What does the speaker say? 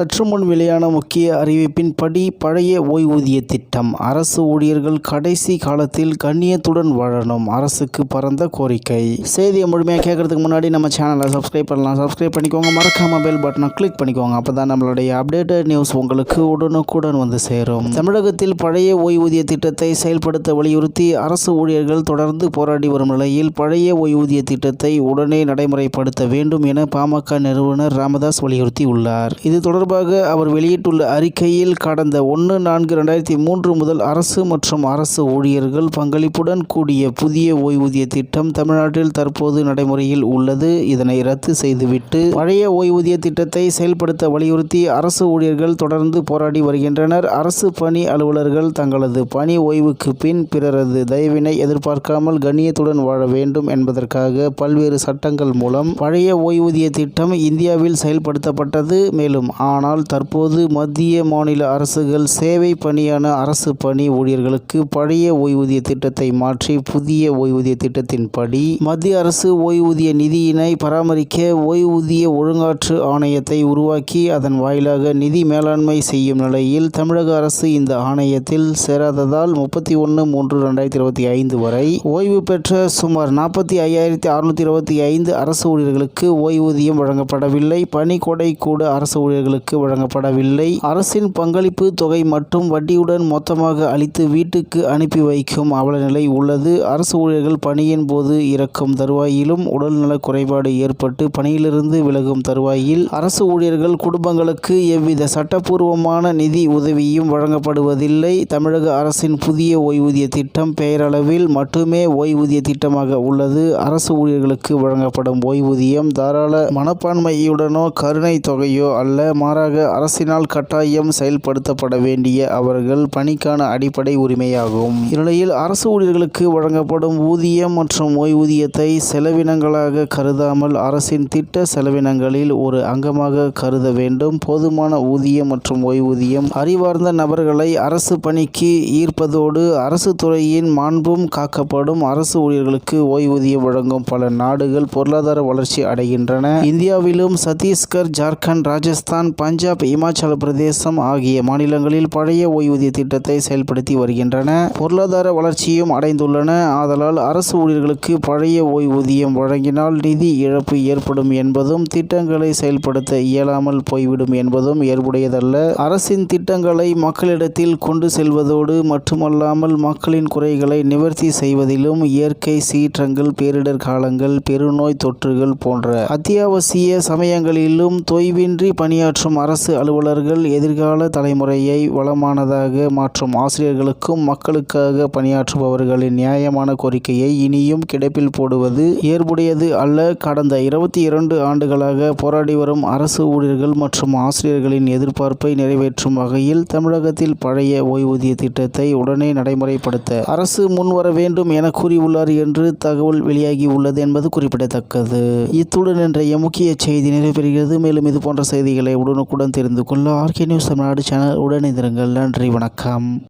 சற்று முன் வெளியான முக்கிய அறிவிப்பின்படி பழைய ஓய்வூதிய திட்டம் அரசு ஊழியர்கள் கடைசி காலத்தில் கண்ணியத்துடன் வாழணும் அரசுக்கு பரந்த கோரிக்கை. செய்தியை முழுமையாக கேட்கறதுக்கு முன்னாடி நம்ம சேனலை சப்ஸ்கிரைப் பண்ணலாம். சப்ஸ்கிரைப் பண்ணிக்கோங்க. மறக்காம பெல் பட்டனை கிளிக் பண்ணிக்கோங்க. அப்போ தான் நம்மளுடைய அப்டேட்டட் நியூஸ் உங்களுக்கு உடனுக்குடன் வந்து சேரும். தமிழகத்தில் பழைய ஓய்வூதிய திட்டத்தை செயல்படுத்த வலியுறுத்தி அரசு ஊழியர்கள் தொடர்ந்து போராடி வரும் நிலையில் பழைய ஓய்வூதிய திட்டத்தை உடனே நடைமுறைப்படுத்த வேண்டும் என பாமக நிறுவனர் ராமதாஸ் வலியுறுத்தி உள்ளார் இது தொடர்பாக அவர் வெளியிட்டுள்ள அறிக்கையில் கடந்த ஒன்று நான்கு ரெண்டாயிரத்தி மூன்று முதல் அரசு மற்றும் அரசு ஊழியர்கள் பங்களிப்புடன் கூடிய புதிய ஓய்வூதிய திட்டம் தமிழ்நாட்டில் தற்போது நடைமுறையில் உள்ளது. இதனை ரத்து செய்துவிட்டு பழைய ஓய்வூதிய திட்டத்தை செயல்படுத்த வலியுறுத்தி அரசு ஊழியர்கள் தொடர்ந்து போராடி வருகின்றனர். அரசு பணி அலுவலர்கள் தங்களது பணி ஓய்வுக்கு பின் பிறரது தயவினை எதிர்பார்க்காமல் கண்ணியத்துடன் வாழ வேண்டும் என்பதற்காக பல்வேறு சட்டங்கள் மூலம் பழைய ஓய்வூதிய திட்டம் இந்தியாவில் செயல்படுத்தப்பட்டது. மேலும் ஆனால் தற்போது மத்திய மாநில அரசுகள் சேவை பணியான அரசு பணி ஊழியர்களுக்கு பழைய ஓய்வூதிய திட்டத்தை மாற்றி புதிய ஓய்வூதிய திட்டத்தின்படி மத்திய அரசு ஓய்வூதிய நிதியினை பராமரிக்க ஓய்வூதிய ஒழுங்காற்று ஆணையத்தை உருவாக்கி அதன் வாயிலாக நிதி மேலாண்மை செய்யும் நிலையில் தமிழக அரசு இந்த ஆணையத்தில் சேராததால் முப்பத்தி ஒன்று மூன்று ரெண்டாயிரத்தி இருபத்தி ஐந்து வரை ஓய்வு பெற்ற சுமார் நாற்பத்தி ஐயாயிரத்தி அறுநூத்தி இருபத்தி ஐந்து அரசு ஊழியர்களுக்கு ஓய்வூதியம் வழங்கப்படவில்லை. பணிக்கொடை கூட அரசு ஊழியர்களுக்கு வழங்கப்படவில்லை. அரசின் பங்களிப்பு தொகை மட்டும் வட்டியுடன் மொத்தமாக அளித்து வீட்டுக்கு அனுப்பி வைக்கும் அவலநிலை உள்ளது. அரசு ஊழியர்கள் பணியின் போது இறக்கும் தருவாயிலும் உடல்நலக் குறைபாடு ஏற்பட்டு பணியிலிருந்து விலகும் தருவாயில் அரசு ஊழியர்கள் குடும்பங்களுக்கு எவ்வித சட்டப்பூர்வமான நிதி உதவியும் வழங்கப்படுவதில்லை. தமிழக அரசின் புதிய ஓய்வூதிய திட்டம் பெயரளவில் மட்டுமே ஓய்வூதிய திட்டமாக உள்ளது. அரசு ஊழியர்களுக்கு வழங்கப்படும் ஓய்வூதியம் தாராள மனப்பான்மையுடனோ கருணை தொகையோ அல்ல. மாறாக அரசினால் கட்டாயம் செயல்படுத்தப்பட வேண்டிய அவர்கள் பணிக்கான அடிப்படை உரிமையாகும். இந்நிலையில் அரசு ஊழியர்களுக்கு வழங்கப்படும் ஊதியம் மற்றும் ஓய்வூதியத்தை செலவினங்களாக கருதாமல் அரசின் திட்ட செலவினங்களில் ஒரு அங்கமாக கருத வேண்டும். போதுமான ஊதியம் மற்றும் ஓய்வூதியம். அறிவார்ந்த நபர்களை அரசு பணிக்கு ஈர்ப்பதோடு அரசு துறையின் மாண்பும் காக்கப்படும் அரசு ஊழியர்களுக்கு ஓய்வூதியம் வழங்கும் பல நாடுகள் பொருளாதார வளர்ச்சி அடைகின்றன. இந்தியாவிலும் சத்தீஸ்கர் ஜார்க்கண்ட் ராஜஸ்தான் பஞ்சாப் இமாச்சல பிரதேசம் ஆகிய மாநிலங்களில் பழைய ஓய்வூதிய திட்டத்தை செயல்படுத்தி வருகின்றன. பொருளாதார வளர்ச்சியும் அடைந்துள்ளன. ஆதலால் அரசு ஊழியர்களுக்கு பழைய ஓய்வூதியம் வழங்கினால் நிதி இழப்பு ஏற்படும் என்பதும் திட்டங்களை செயல்படுத்த இயலாமல் போய்விடும் என்பதும் ஏற்புடையதல்ல. அரசின் திட்டங்களை மக்களிடத்தில் கொண்டு செல்வதோடு மட்டுமல்லாமல் மக்களின் குறைகளை நிவர்த்தி செய்வதிலும் இயற்கை சீற்றங்கள் பேரிடர் காலங்கள் பெருநோய் தொற்றுகள் போன்ற அத்தியாவசிய சமயங்களிலும் தொய்வின்றி பணியாற்றும் அரசு அலுவலர்கள் எதிர்கால தலைமுறையை வளமானதாக மாற்றும் ஆசிரியர்களுக்கும் மக்களுக்காக பணியாற்றுபவர்களின் நியாயமான கோரிக்கையை இனியும் கிடப்பில் போடுவது ஏற்புடையது அல்ல. கடந்த இருபத்தி இரண்டு ஆண்டுகளாக போராடி வரும் அரசு ஊழியர்கள் மற்றும் ஆசிரியர்களின் எதிர்பார்ப்பை நிறைவேற்றும் வகையில் தமிழகத்தில் பழைய ஓய்வூதிய திட்டத்தை உடனே நடைமுறைப்படுத்த அரசு முன்வர வேண்டும் என கூறியுள்ளார் என்று தகவல் வெளியாகி உள்ளது என்பது குறிப்பிடத்தக்கது. இத்துடன் இன்றைய முக்கிய செய்தி நிறைவு மேலும் இது போன்ற செய்திகளை உடனுக்குடன் தெரிந்து கொள்ள ஆர்கே நியூஸ் தமிழ்நாடு சேனல் உடனிருங்கள். நன்றி வணக்கம்.